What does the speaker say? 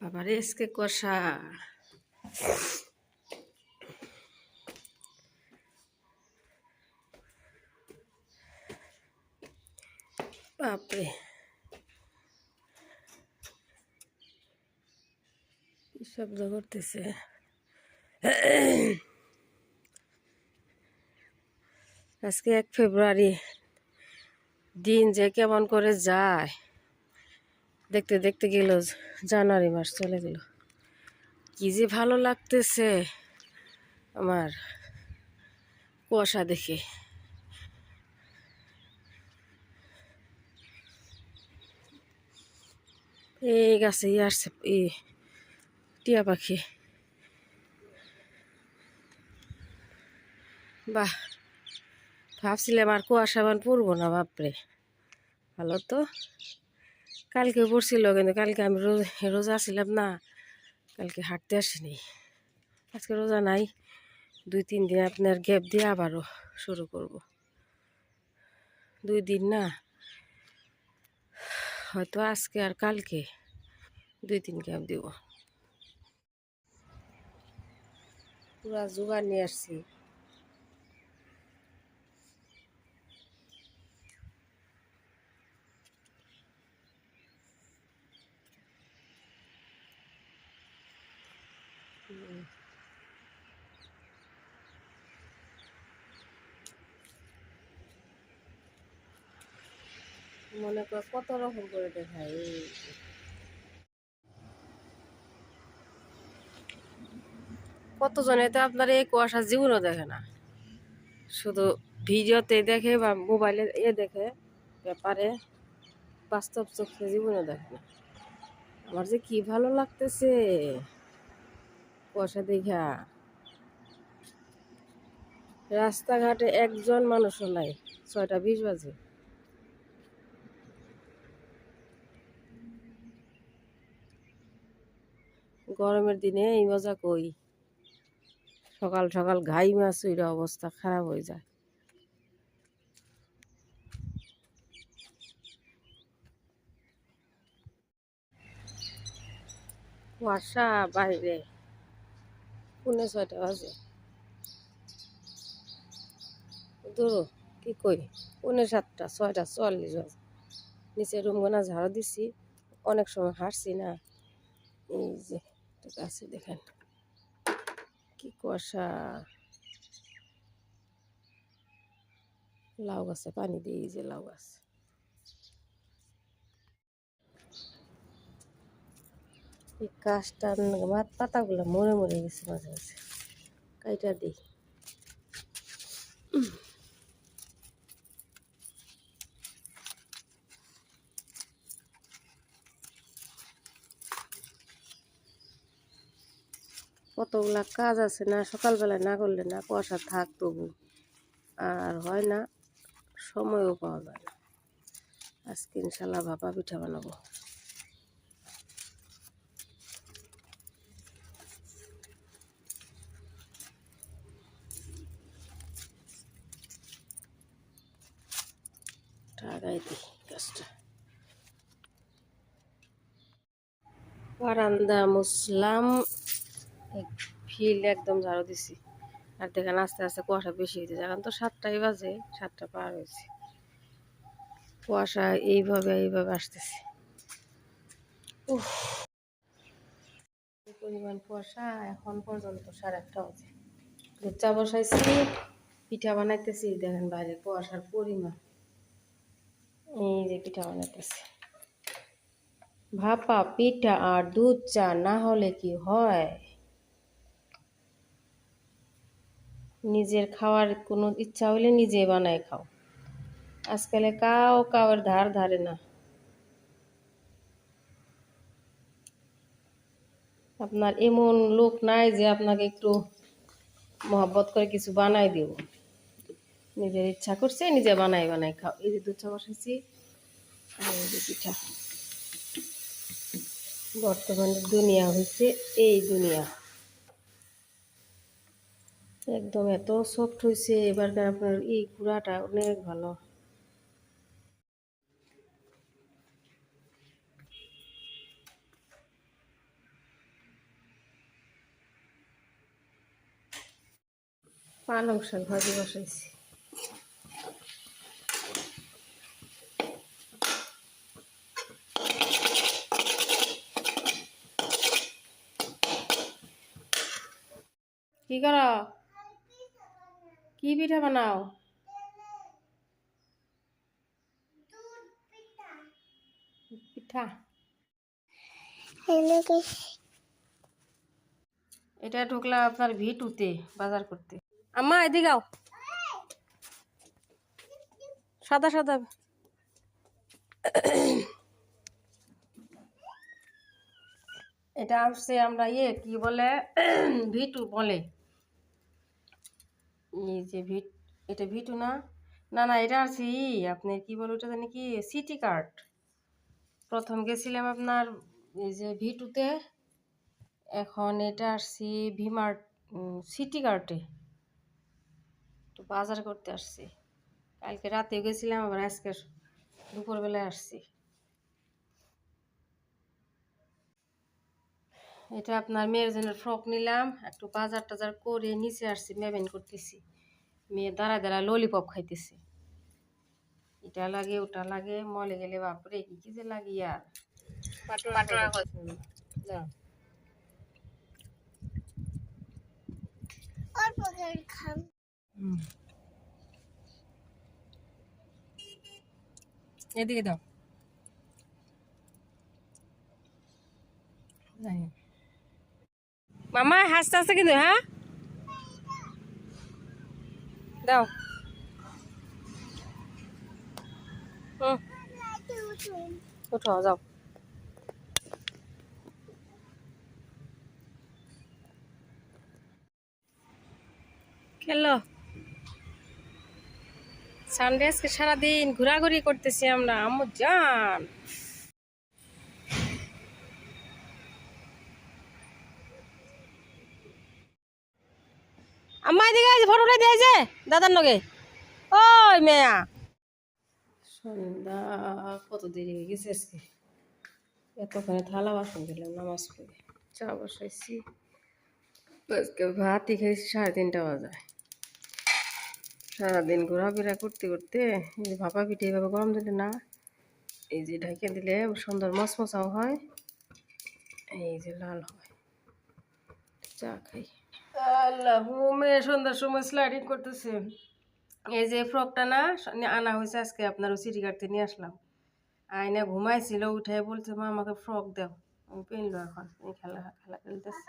আবার এসকে কষা। বাপরে। শব্দ করতেছে? আজকে এক ফেব্রুয়ারি দিন যে কেমন করে যায়। দেখতে দেখতে গেল, জানুয়ারি মাস চলে গেল। কি যে ভালো লাগতেছে আমার কুয়াশা দেখে। এই গাছে ই আসছে, ই টিয়া পাখি। বাহ, ভাবছিলাম আর কুয়াশা বান পড়ব না, বাপরে। ভালো তো। কালকে পড়ছিল কিন্তু কালকে আমি রোজ, রোজা ছিলাম না, কালকে হাঁটতে আসিনি। আজকে রোজা নাই, দুই, তিন দিন আপনার গ্যাপ দিয়ে আবারও শুরু করব। দুই দিন না, হয়তো আজকে আর কালকে দুই, তিন গ্যাপ দিব। পুরা জোগাড় নিয়ে আসছি। মনে কর কত রকম করে দেখায় কতজনে তো আপনার এই কুয়াশা জীবনও দেখে না। শুধু ভিডিওতে দেখে বা মোবাইলে এ দেখে, ব্যাপারে বাস্তব চোখে জীবনও দেখে না। আমার যে কি ভালো লাগতেছে কুয়াশা দেখা। রাস্তাঘাটে একজন মানুষও নাই, ছয়টা বিশ বাজে। গরমের দিনে এই মজা কই? সকাল সকাল ঘাই মাছ উইরা অবস্থা খারাপ হয়ে যায়। কুয়াশা, বাইরে। পুনে ছয়টা বাজে। ধরো, কি কই? পুনে সাতটা, ছয়টা চল্লিশ বাজে। নিচে রুমগোনা ঝাড়ু দিছি, অনেক সময় হাঁটছি না। এই যে এটা গাছে দেখেন। কি কুয়াশা। লাউ গাছে পানি দিয়ে যে লাউ গাছ। এই মাত পাতাগুলো মরে মরে গেছে মাঝে মাঝে। কাইটা দিই কতগুলা কাজ আছে না সকালবেলায় না করলে না কুয়াশা থাক তবু। আর হয় না, সময়ও পাওয়া যায় না। আজকে ইনশাল্লাহ ভাপা পিঠা বানাবো। বারান্দা মুসলাম ফিল্ড একদম ঝাড়ু দিছি। আর দেখেন আস্তে আস্তে কুয়াশা বেশি হয়েছে এখন তো সাতটাই বাজে, সাতটা পার হয়েছে। কুয়াশা এইভাবে এইভাবে আসতেছে। পরিমাণ কুয়াশা, এখন পর্যন্ত সাড়ে একটা বাজে। দুধ চা বসাইছি, পিঠা বানাইতেছি, দেখেন বাইরে কুয়াশার পরিমাণ। এই যে পিঠা বানাইতেছি। ভাপা, পিঠা আর দুধ চা না হলে কি হয়? নিজের খাওয়ার কোনো ইচ্ছা হলে নিজে বানায় খাও। আজকাল কাও কাউর ধার ধারে না। আপনার এমন লোক নাই যে আপনাকে একটু মহব্বত করে কিছু বানাই দিব নিজের ইচ্ছা করছে, নিজে বানাই বানাই খাও। এই যে দুধ যে পিঠা। বর্তমানে দুনিয়া হচ্ছে এই দুনিয়া। একদম এত সফট হয়েছে এবারকার আপনার এই ঘোড়াটা অনেক ভালো। পালং শাক ভাজি বসাইছি। কি কর? কি পিঠা বানাও? পিঠা। এটা ঢুকলাম আপনার ভিটুতে বাজার করতে। আম্মা এদিকে আও। সাদা সাদা। এটা আসছে আমরা ইয়ে কি বলে? ভিটু বলে। এই যে ভিট, এটা ভিটু না? না না, এটা আছে ই আপনি কি বলে ওটা জানি কি? City card. প্রথম গেছিলাম আপনার এই যে ভিটুতে, এখন এটা আসছি ভিমার্ট সিটি কার্টে তো বাজার করতে আসছি। কালকে রাতে গেছিলাম, আবার আজকে দুপুরবেলায় আসছি। এটা আপনার মেয়ের জন্য ফ্রক নিলাম একটু বাজার টাজার করে নিচে আসছি মেবেন করতেছি। মেয়ে দাঁড়া দাঁড়া ললিপপ খাইতেছে। এটা লাগে ওটা লাগে মলে গেলে বাপরে কি কি যে লাগে আর। এদিকে দাও। জানি। মামা, হাসতে হাসতে কিন্তু হ্যাঁ? দাও। উঠো, যাও। খেলো। সানডে আজকে সারাদিন ঘোরাঘুরি করতেছি আমরা, আম্মু জান। আম্মা এদিকে আজ ফটোটা দিয়েছে দাদার নগে। ওই মেয়া। সন্ধ্যা, কত দেরি হয়ে গেছে আজকে? এতক্ষণে থালা বাসন দিলাম নামাজ পড়ে। চা বসাইছি। আজকে ভাতই খেয়েছি সাড়ে তিনটা বাজায় সারাদিন ঘোরাফেরা করতে করতে এই যে ভাপা পিঠে এইভাবে গরম দিলে না, এই যে ঢাকে দিলে সুন্দর মশমশাও হয়, এই যে লাল হয়। চা খাই। আল্লাহ মেয়ে সন্ধ্যার সময় স্লাইডিং করতেছে। এই যে ফ্রকটা না আনা হয়েছে আজকে আপনার সিটি কাটতে নিয়ে আসলাম। আয়না ঘুমাইছিল উঠে বলছে মা আমাকে ফ্রক দাও। আমি পেনলো এখন এই খেলা খেলা খেলতেছে।